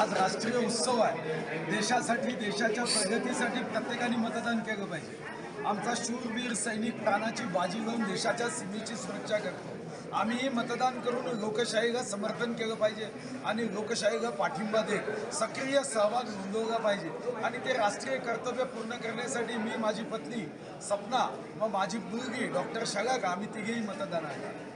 आज राष्ट्रीय उत्सव आहे. देशासाठी देशाच्या प्रगतीसाठी प्रत्येकाने मतदान केलं पाहिजे. आमचा शूरवीर सैनिक प्राणाची बाजी घेऊन देशाच्या सीमेची सुरक्षा करतो. आम्ही मतदान करून लोकशाहीला समर्थन केलं पाहिजे आणि लोकशाहीला पाठिंबा देत सक्रिय सहभाग नोंदवला पाहिजे. आणि ते राष्ट्रीय कर्तव्य पूर्ण करण्यासाठी मी माझी पत्नी सपना व माझी मुलगी डॉक्टर शलाका आम्ही तिघेही मतदान आहे.